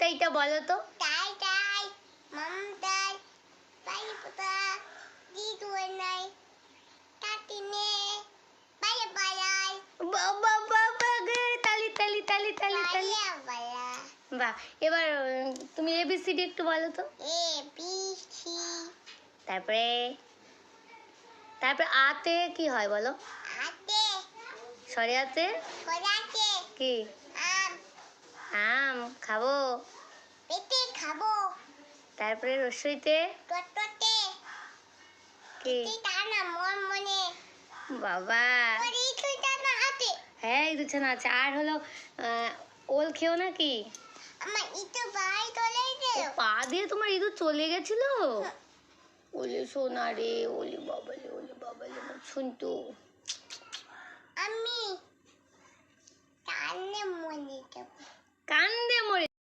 তাইটা বলো তো। তাই তাই মাম তাই বাইরে পোতা দি তুই নাই তাতি নে বাইরে বালাই বাবা বাবা গে তালি তালি তালি তালি তালি। বাহ এবার তুমি এবিসিডি একটু বলো তো। এ বি সি তারপরে তারপরে আতে কি হয় বলো? আতে। সরে আতে। সরাতে। কি? তারপরে রসইতে কি? তুই টানা মন মনে। বাবা। ওরে তুই টানা হাতে। হ্যাঁ এই দুছানা আছে আর হলো ওল খেও নাকি আমার ইতো বাই তোলে দে পা দিয়ে তোমার ইঁদুর চলে গেছিল? ওলে সোনা রে ওলে বাবালে ওলে বাবালে শুনতো